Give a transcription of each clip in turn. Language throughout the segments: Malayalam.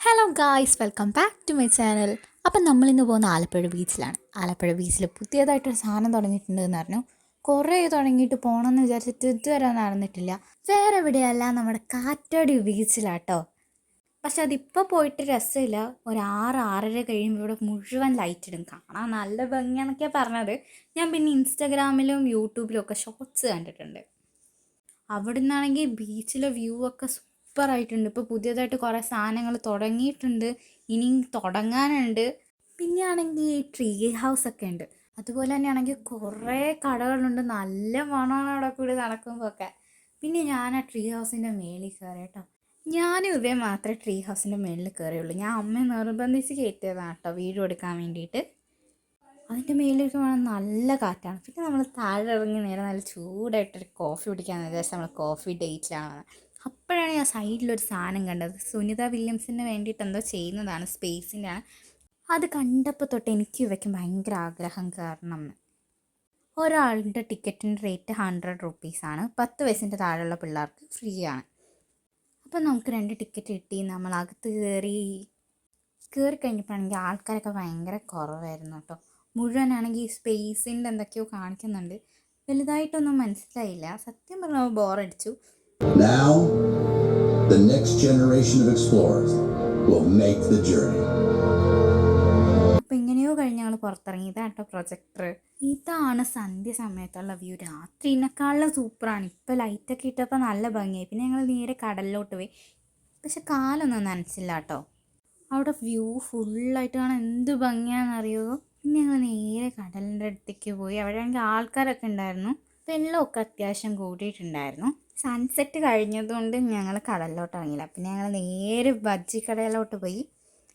Hello guys welcome back to my channel അപ്പം നമ്മളിന്ന് പോകുന്ന ആലപ്പുഴ ബീച്ചിലാണ് ആലപ്പുഴ ബീച്ചിൽ പുതിയതായിട്ടൊരു സാധനം തുടങ്ങിയിട്ടുണ്ട് എന്ന് പറഞ്ഞു. കുറേ തുടങ്ങിയിട്ട് പോകണമെന്ന് വിചാരിച്ചിട്ട് ഇതുവരെ നടന്നിട്ടില്ല. വേറെ എവിടെയല്ല നമ്മുടെ കാറ്റാടി ബീച്ചിലാട്ടോ പക്ഷെ അതിപ്പോൾ പോയിട്ട് രസമില്ല. ഒരു ആറ് ആറര കഴിയുമ്പോൾ ഇവിടെ മുഴുവൻ ലൈറ്റ് ഇടും. കാണാൻ നല്ല ഭംഗിയാണെന്നൊക്കെയാണ് പറഞ്ഞത്. ഞാൻ പിന്നെ ഇൻസ്റ്റാഗ്രാമിലും യൂട്യൂബിലും ഒക്കെ ഷോർട്സ് കണ്ടിട്ടുണ്ട്. അവിടെ നിന്നാണെങ്കിൽ ബീച്ചിലെ വ്യൂ ഒക്കെ സൂപ്പറായിട്ടുണ്ട് ഇപ്പോൾ പുതിയതായിട്ട് കുറേ സാധനങ്ങൾ തുടങ്ങിയിട്ടുണ്ട്. ഇനിയും തുടങ്ങാനുണ്ട്. പിന്നെ ആണെങ്കിൽ ട്രീ ഹൗസ് ഒക്കെ ഉണ്ട് അതുപോലെ തന്നെ ആണെങ്കിൽ കുറേ കടകളുണ്ട്. നല്ല മണമാണ് അവിടെ കൂടി നടക്കുമ്പോൾ ഒക്കെ പിന്നെ ഞാൻ ആ ട്രീ ഹൗസിന്റെ മേളിൽ കയറി കേട്ടോ ഞാനും ഇതേ മാത്രമേ ട്രീ ഹൗസിന്റെ മേളിൽ കയറിയുള്ളൂ ഞാൻ അമ്മയെ നിർബന്ധിച്ച് കയറ്റിയതാണ് കേട്ടോ വീഡിയോ എടുക്കാൻ വേണ്ടിയിട്ട്. അതിന്റെ മേലേക്ക് വേണം നല്ല കാറ്റാണ്. പിന്നെ നമ്മൾ താഴെ ഇറങ്ങി നേരെ നല്ല ചൂടായിട്ടൊരു കോഫി കുടിക്കാമെന്ന് വിചാരിച്ചാൽ നമ്മൾ കോഫി ഡേറ്റിലാണ് അപ്പോഴാണ് ഞാൻ സൈഡിലൊരു സാധനം കണ്ടത്. സുനിത വില്യംസിന് വേണ്ടിയിട്ട് എന്തോ ചെയ്യുന്നതാണ് സ്പേസിന്റെ ആണ് അത് കണ്ടപ്പോൾ തൊട്ട് എനിക്ക് ഇവയ്ക്കും ഭയങ്കര ആഗ്രഹം കാരണം ഒരാളുടെ ടിക്കറ്റിന്റെ റേറ്റ് ഹൺഡ്രഡ് റുപ്പീസാണ് പത്ത് വയസ്സിന്റെ താഴെയുള്ള പിള്ളേർക്ക് ഫ്രീ ആണ്. അപ്പം നമുക്ക് രണ്ട് ടിക്കറ്റ് കിട്ടി. നമ്മൾ അകത്ത് കയറി കയറി കഴിഞ്ഞപ്പോഴാണെങ്കിൽ ആൾക്കാരൊക്കെ ഭയങ്കര കുറവായിരുന്നു കേട്ടോ. മുഴുവനാണെങ്കിൽ സ്പേസിന്റെ എന്തൊക്കെയോ കാണിക്കുന്നുണ്ട്. വലുതായിട്ടൊന്നും മനസ്സിലായില്ല. സത്യം പറഞ്ഞാൽ ബോറടിച്ചു Now, the next generation of explorers will make the journey. അപ്പം എങ്ങനെയോ കഴിഞ്ഞ ഞങ്ങൾ പുറത്തിറങ്ങി. ഇതാട്ടോ പ്രൊജക്ടർ ഇതാണ് സന്ധ്യ സമയത്തുള്ള വ്യൂ രാത്രിനേക്കാളും സൂപ്പറാണ്. ഇപ്പോൾ ലൈറ്റൊക്കെ ഇട്ടപ്പോൾ നല്ല ഭംഗിയായി. പിന്നെ ഞങ്ങൾ നേരെ കടലിലോട്ട് പോയി. പക്ഷെ കാലൊന്നും നനച്ചില്ല കേട്ടോ അവിടെ വ്യൂ ഫുള്ളായിട്ട് കാണാൻ എന്ത് ഭംഗിയാണെന്നറിയോ? പിന്നെ ഞങ്ങൾ നേരെ കടലിന്റെ അടുത്തേക്ക് പോയി. അവിടെ ആണെങ്കിൽ ആൾക്കാരൊക്കെ ഉണ്ടായിരുന്നു. വെള്ളമൊക്കെ അത്യാവശ്യം കൂടിയിട്ടുണ്ടായിരുന്നു. സൺസെറ്റ് കഴിഞ്ഞതുകൊണ്ട് ഞങ്ങൾ കടലിലോട്ട് ഇറങ്ങിയില്ല. പിന്നെ ഞങ്ങൾ നേരെ ബജ്ജി കടയിലോട്ട് പോയി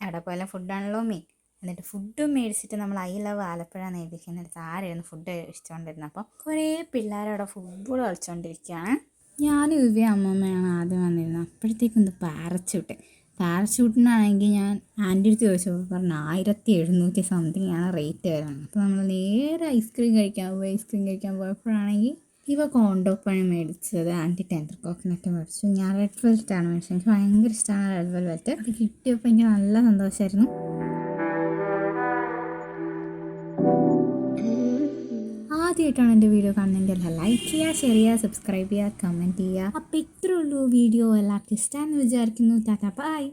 അവിടെ പോലെ ഫുഡാണല്ലോ മെയിൻ എന്നിട്ട് ഫുഡും മേടിച്ചിട്ട് നമ്മൾ ഐ ലവ് ആലപ്പുഴ നേടിക്കുന്നിടത്ത് ആരായിരുന്നു ഫുഡ് കഴിച്ചുകൊണ്ടിരുന്നത്. അപ്പോൾ കുറേ പിള്ളേരവിടെ ഫുട്ബോൾ കളിച്ചുകൊണ്ടിരിക്കുകയാണ്. ഞാനും ഇവ അമ്മമ്മയാണ് ആദ്യം വന്നിരുന്നത്. അപ്പോഴത്തേക്കും ഇത് പാരച്യൂട്ട് പാരച്യൂട്ടിനാണെങ്കിൽ ഞാൻ ആന്റി അടുത്ത് ചോദിച്ചപ്പോൾ പറഞ്ഞു ആയിരത്തി എഴുന്നൂറ്റി സംതിങ് ആണ് റേറ്റ് വരുന്നത്. അപ്പോൾ നമ്മൾ നേരെ ഐസ്ക്രീം കഴിക്കാൻ പോയി. ഐസ്ക്രീം കഴിക്കാൻ പോയപ്പോഴാണെങ്കിൽ ഇവ കോണ്ടോപ്പാണ് മേടിച്ചത്. ആന്റി ടെൻഡർ കോക്കനട്ട് മേടിച്ചു. ഞാൻ റെഡ് വെൽറ്റാണ് മേടിച്ചത്. എനിക്ക് ഭയങ്കര ഇഷ്ടമാണ് റെഡ് വെൽവെറ്റ് അത് കിട്ടിയപ്പോൾ എനിക്ക് നല്ല സന്തോഷമായിരുന്നു ആദ്യമായിട്ടാണ് എന്റെ വീഡിയോ കാണുന്നതെങ്കിൽ ലൈക്ക് ചെയ്യുക ഷെയർ ചെയ്യുക സബ്സ്ക്രൈബ് ചെയ്യുക കമന്റ് ചെയ്യുക. അപ്പോൾ ഇത്രയുള്ളൂ വീഡിയോ. എല്ലാവർക്കും ഇഷ്ടമാണെന്ന് വിചാരിക്കുന്നു. ടാറ്റ ബൈ